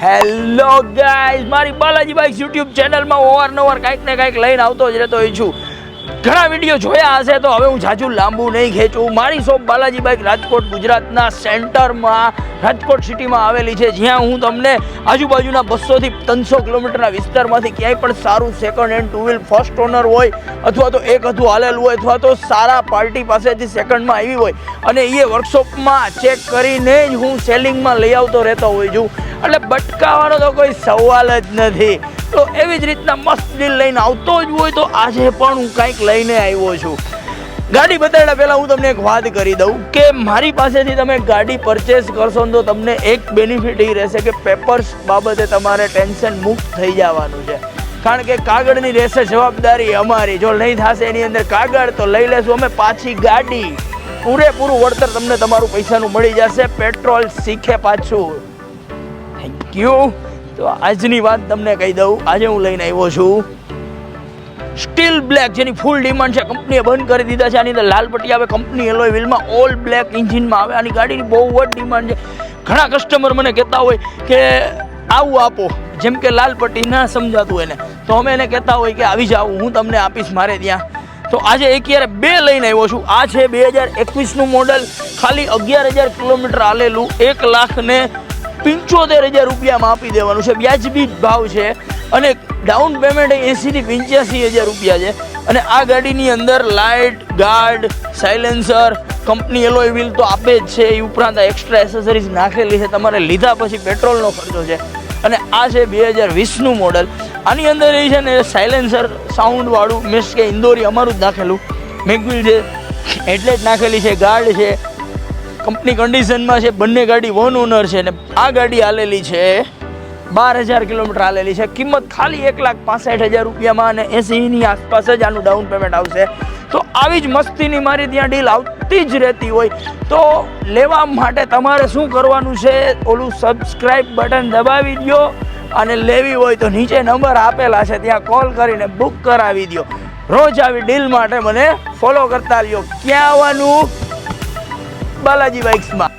Hello guys મારી Balaji bikes YouTube ચેનલમાં અવારનવાર કાંઈક ને કાંઈક લઈને આવતો જ રહેતો છું. ઘણા વીડિયો જોયા હશે તો હવે હું જાજુ લાંબુ નહીં ખેંચું. મારી શોપ બાલાજી બાઈક રાજકોટ, ગુજરાતના સેન્ટરમાં, રાજકોટ સિટીમાં આવેલી છે. જ્યાં હું તમને આજુબાજુના બસોથી ત્રણસો કિલોમીટરના વિસ્તારમાંથી ક્યાંય પણ સારું second hand two wheeler first owner હોય, અથવા તો એક હતું હાલેલું હોય, અથવા તો સારા પાર્ટી પાસેથી સેકન્ડમાં આવી હોય. અને એ વર્કશોપમાં ચેક કરીને જ હું સેલિંગમાં લઈ આવતો રહેતો હોઉં છું. એટલે બટકાવાનો તો કોઈ સવાલ જ નથી. તો એવી જ રીતના મસ્ત ડીલ લઈને આવતો જ હોય તો આજે પણ હું કંઈક લઈને આવ્યો છું. ગાડી બતાડ્યા પહેલાં હું તમને એક વાત કરી દઉં કે મારી પાસેથી તમે ગાડી પરચેસ કરશો તો તમને એક બેનિફિટ એ રહેશે કે પેપર્સ બાબતે તમારે ટેન્શન મુક્ત થઈ જવાનું છે. કારણ કે કાગળની રહેશે જવાબદારી અમારી. જો નહીં થશે એની અંદર કાગળ તો લઈ લેશું અમે પાછી ગાડી. પૂરેપૂરું વળતર તમને તમારું પૈસાનું મળી જશે. પેટ્રોલ શીખે પાછું. થેન્ક યુ તો આજની વાત તમને કહી દઉં. આજે હું લઈને આવ્યો છું સ્ટીલ બ્લેક જેની ફૂલ ડિમાન્ડ છે. કંપનીએ બંધ કરી દીધા છે. આની અંદર લાલ પટ્ટી આવે. કંપની એલોય વ્હીલમાં ઓલ બ્લેક ઇન્જિનમાં આવે. આની ગાડીની બહુ જ ડિમાન્ડ છે. ઘણા કસ્ટમર મને કહેતા હોય કે આવું આપો. જેમ કે લાલ પટ્ટી ના સમજાતું એને. તો અમે એને કહેતા હોય કે આવી જાઓ, હું તમને આપીશ મારે ત્યાં. તો આજે એક યારે બે લઈને આવ્યો છું. આ છે બે હજાર એકવીસનું મોડલ ખાલી અગિયાર હજાર કિલોમીટર આલેલું એક લાખ ને પંચોતેર હજાર રૂપિયામાં આપી દેવાનું છે. વ્યાજબી ભાવ છે. અને ડાઉન પેમેન્ટ એંસીથી પંચ્યાસી હજાર રૂપિયા છે. અને આ ગાડીની અંદર light guard silencer company alloy wheel તો આપે જ છે. એ ઉપરાંત એક્સ્ટ્રા એસેસરીઝ નાખેલી છે. તમારે લીધા પછી પેટ્રોલનો ખર્ચો છે. અને આ છે બે હજાર વીસનું મોડલ આની અંદર એ છે ને સાયલેન્સર સાઉન્ડવાળું મીન્સ કે ઇન્દોરી અમારું જ નાખેલું. મેગવિલ છે. જ નાખેલી છે. ગાર્ડ છે. કંપની કન્ડિશનમાં છે, બંને ગાડી વન ઓનર છે ને આ ગાડી આલેલી છે, બાર હજાર કિલોમીટર આલેલી છે. કિંમત ખાલી એક લાખ પાસઠ હજાર રૂપિયામાં અને એસીની આસપાસ જ આનું ડાઉન પેમેન્ટ આવશે. તો આવી જ મસ્તીની મારી ત્યાં ડીલ આવતી જ રહેતી હોય. તો લેવા માટે તમારે શું કરવાનું છે? ઓલું સબસ્ક્રાઈબ બટન દબાવી દો અને લેવી હોય તો નીચે નંબર આપેલા છે, ત્યાં કોલ કરીને બુક કરાવી દો રોજ આવી ડીલ માટે મને ફોલો કરતા લ્યો ક્યાં આવવાનું? બાલાજી બાઇક્સમાં